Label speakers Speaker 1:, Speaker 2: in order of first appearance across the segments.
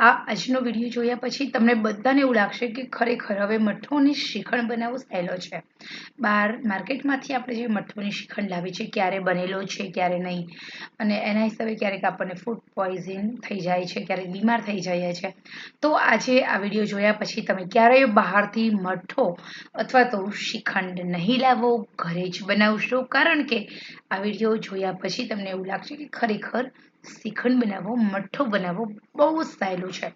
Speaker 1: આ આજનો વીડિયો જોયા પછી તમને બધાને એવું લાગશે કે ખરેખર હવે મઠ્ઠોની શ્રીખંડ બનાવવો સહેલો છે. બહાર માર્કેટમાંથી આપણે જે મઠ્ઠોની શ્રીખંડ લાવી છે, ક્યારે બનેલો છે, ક્યારે નહીં, અને એના હિસાબે ક્યારેક આપણને ફૂડ પોઈઝન થઈ જાય છે, ક્યારેક બીમાર થઈ જાય છે. તો આજે આ વીડિયો જોયા પછી તમે ક્યારેય બહારથી મઠ્ઠો અથવા તો શ્રીખંડ નહીં લાવો, ઘરે જ બનાવશો. કારણ કે આ વીડિયો જોયા પછી તમને એવું લાગશે કે ખરેખર શ્રીખંડ બનાવવો મઠ્ઠો બનાવવો બહુ જ સહેલું છે.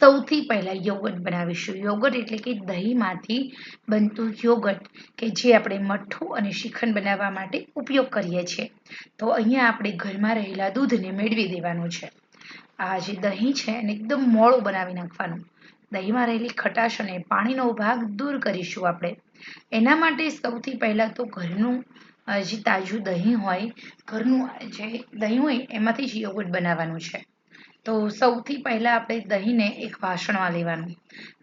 Speaker 1: સૌથી પહેલાં યોગટ બનાવીશું. યોગટ એટલે કે દહીંમાંથી બનતું યોગટ કે જે આપણે મઠ્ઠું અને શ્રીખંડ બનાવવા માટે ઉપયોગ કરીએ છીએ. તો અહીંયા આપણે ઘરમાં રહેલા દૂધને મેળવી દેવાનું છે. આ જે દહીં છે એને એકદમ મોડું બનાવી નાખવાનું. દહીંમાં રહેલી ખટાશ અને પાણીનો ભાગ દૂર કરીશું આપણે. એના માટે સૌથી પહેલાં તો ઘરનું જે તાજું દહીં હોય, ઘરનું જે દહીં હોય, એમાંથી જ યોગર્ટ બનાવવાનું છે. તો સૌથી પહેલાં આપણે દહીંને એક વાસણમાં લેવાનું.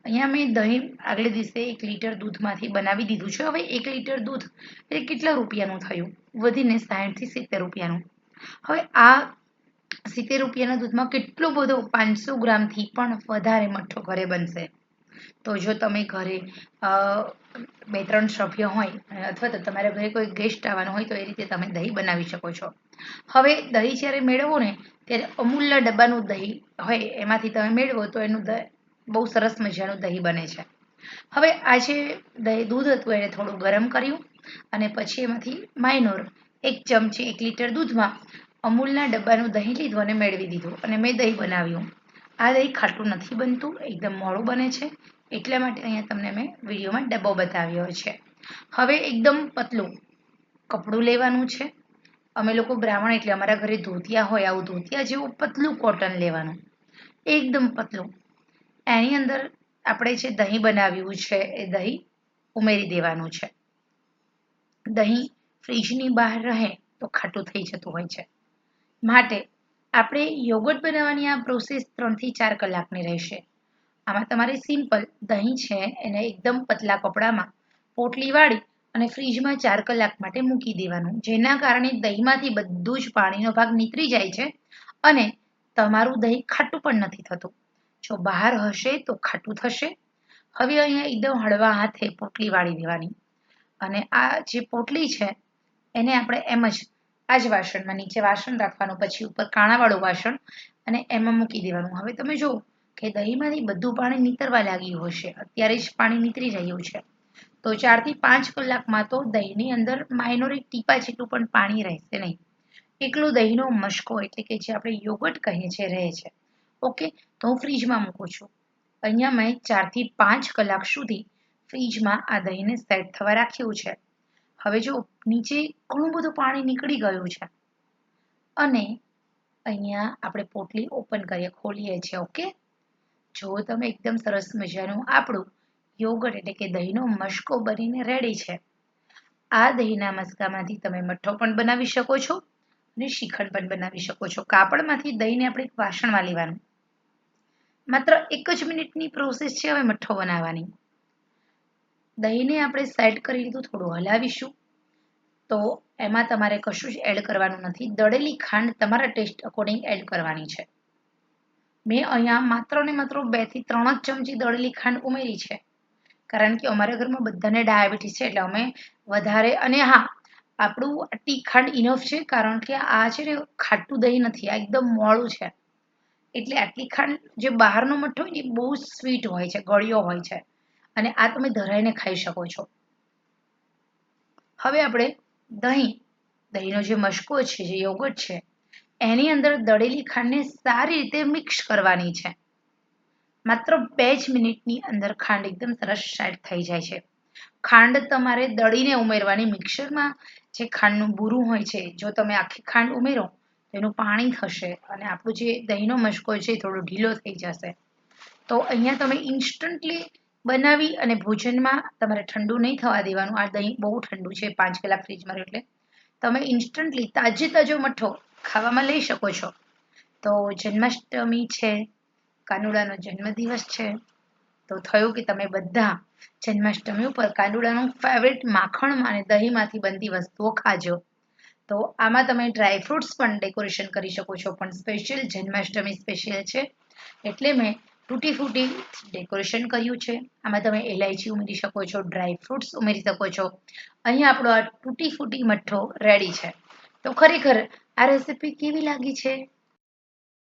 Speaker 1: અહીંયા મેં દહીં આગલે દિવસે એક લીટર દૂધમાંથી બનાવી દીધું છે. હવે એક લીટર દૂધ એ કેટલા રૂપિયાનું થયું? વધીને સાઠથી સિત્તેર રૂપિયાનું. હવે આ સિત્તેર રૂપિયાના દૂધમાં કેટલો બધો પાંચસો ગ્રામથી પણ વધારે મઠ્ઠો ઘરે બનશે. તો જો તમે ઘરે બે ત્રણ સભ્ય હોય, અથવા તો તમારા ઘરે કોઈ ગેસ્ટ આવવાનું હોય, તો એ રીતે તમે દહીં બનાવી શકો છો. હવે દહીં જ્યારે મેળવો ને, ત્યારે અમૂલ્ય ડબ્બાનું દહીં હોય, એમાંથી તમે મેળવો, તો એનું બહુ સરસ મજાનું દહીં બને છે. હવે આ જે દહીં, દૂધ હતું, એને થોડું ગરમ કર્યું, અને પછી એમાંથી માઇનોર એક ચમચી, એક લીટર દૂધમાં અમૂલના ડબ્બાનું દહીં લીધું અને મેળવી દીધું, અને મેં દહીં બનાવ્યું. આ દહીં ખાટું નથી બનતું, એકદમ મોડું બને છે. એટલા માટે અહીંયા તમને મેં વિડીયોમાં ડબ્બો બતાવ્યો છે. હવે એકદમ પતલું કપડું લેવાનું છે. અમે લોકો બ્રાહ્મણ એટલે અમારા ઘરે ધોતિયા હોય, આવું ધોતિયા જેવું પતલું કોટન લેવાનું. એકદમ પતલું. એની અંદર આપણે જે દહીં બનાવ્યું છે, એ દહીં ઉમેરી દેવાનું છે. દહીં ફ્રીજની બહાર રહે તો ખાટું થઈ જતું હોય છે. માટે આપણે યોગર્ટ બનાવવાની આ પ્રોસેસ ત્રણથી ચાર કલાકની રહેશે. આમાં તમારે સિમ્પલ દહીં છે એને એકદમ પતલા કપડામાં પોટલી વાળી અને ફ્રીજમાં ચાર કલાક માટે મૂકી દેવાનું. જેના કારણે દહીંમાંથી બધું જ પાણીનો ભાગ નીતરી જાય છે અને તમારું દહીં ખાટું પણ નથી થતું. જો બહાર હશે તો ખાટું થશે. હવે અહીંયા એકદમ હળવા હાથે પોટલી વાળી દેવાની. અને આ જે પોટલી છે એને આપણે એમ જ આ જ વાસણમાં નીચે વાસણ રાખવાનું, પછી ઉપર કાણાવાળું વાસણ અને એમાં મૂકી દેવાનું. હવે તમે જુઓ કે દહીંમાંથી બધું પાણી નીતરવા લાગ્યું હશે. અત્યારે જ પાણી નીતરી રહ્યું છે. તો ચારથી પાંચ કલાકમાં તો દહીંની અંદર માઇનોર ટીપા જેટલું પણ પાણી રહેશે નહીં. એકલો દહીંનો મશકો એટલે કે જે આપણે યોગટ કહીએ છીએ, રહે છે. ઓકે? તો હું ફ્રીજમાં મૂકું છું. અહીંયા મેં ચારથી પાંચ કલાક સુધી ફ્રીજમાં આ દહીંને સેટ થવા રાખ્યું છે. હવે જો નીચે ઘણું બધું પાણી નીકળી ગયું છે અને અહીંયા આપણે પોટલી ઓપન કરીએ, ખોલીએ છીએ ઓકે જો તમે એકદમ સરસ મજાનું આપણું યોગટ એટલે કે દહીંનો મશકો બનીને રેડી છે, આ દહીંના મસ્કામાંથી તમે મઠ્ઠો પણ બનાવી શકો છો અને શ્રીખંડ પણ બનાવી શકો છો. કાપડમાંથી દહીંને આપણે એક વાસણમાં લેવાનું. માત્ર એક જ મિનિટની પ્રોસેસ છે હવે મઠ્ઠો બનાવવાની. દહીંને આપણે સેટ કરી લીધું, થોડું હલાવીશું. તો એમાં તમારે કશું જ એડ કરવાનું નથી. દળેલી ખાંડ તમારા ટેસ્ટ અકોર્ડિંગ એડ કરવાની છે. મેં અહીંયા માત્ર ને માત્ર બેથી ત્રણ જ ચમચી દળેલી ખાંડ ઉમેરી છે. કારણ કે અમારા ઘરમાં બધાને ડાયાબિટીસ છે, એટલે અમે વધારે અને હા, આપણું આટલી ખાંડ ઇનફ છે, કારણ કે આ છે ને ખાટું દહીં નથી, આ એકદમ મોડું છે. એટલે આટલી ખાંડ જે બહારનો મઠો હોય ને એ બહુ સ્વીટ હોય છે, ગળ્યો હોય છે. અને આ તમે ધરાઈને ખાઈ શકો છો. હવે આપણે દહીં, દહીંનો જે મશકો છે, જે યોગટ છે, એની અંદર દળેલી ખાંડને સારી રીતે મિક્સ કરવાની છે. માત્ર બે જ મિનિટની અંદર ખાંડ એકદમ સરસ સેટ થઈ જાય છે. ખાંડ તમારે દળીને ઉમેરવાની મિક્સરમાં, જે ખાંડનું બુરું હોય છે, જો તમે આખી ખાંડ ઉમેરો, તો એનું પાણી થશે અને આપણું જે દહીંનો મશકો છે એ થોડો ઢીલો થઈ જશે. તો અહીંયા તમે ઇન્સ્ટન્ટલી બનાવી અને ભોજનમાં તમારે ઠંડુ નહીં થવા દેવાનું. આ દહીં બહુ ઠંડુ છે, પાંચ કલાક ફ્રીજમાં એટલે. તમે ઇન્સ્ટન્ટલી તાજે તાજો મઠો ખાવામાં લઈ શકો છો. તો જન્માષ્ટમી છે, કાનુડાનો જન્મદિવસ છે. તો થયું કે તમે બધા જન્માષ્ટમી ઉપર કાનુડાનું ફેવરેટ માખણ અને દહીંમાંથી બનતી વસ્તુઓ ખાજો. તો આમાં તમે ડ્રાય ફ્રૂટ્સ પણ ડેકોરેશન કરી શકો છો. પણ સ્પેશિયલ જન્માષ્ટમી સ્પેશિયલ છે. એટલે મેં તૂટી ફૂટી ડેકોરેશન કર્યું છે. આમાં તમે એલાયચી ઉમેરી શકો છો, ડ્રાય ફ્રૂટ્સ ઉમેરી શકો છો. અહીંયા આપણો આ તૂટી ફૂટી મઠ્ઠો રેડી છે. તો ખરેખર આ રેસીપી કેવી લાગી છે?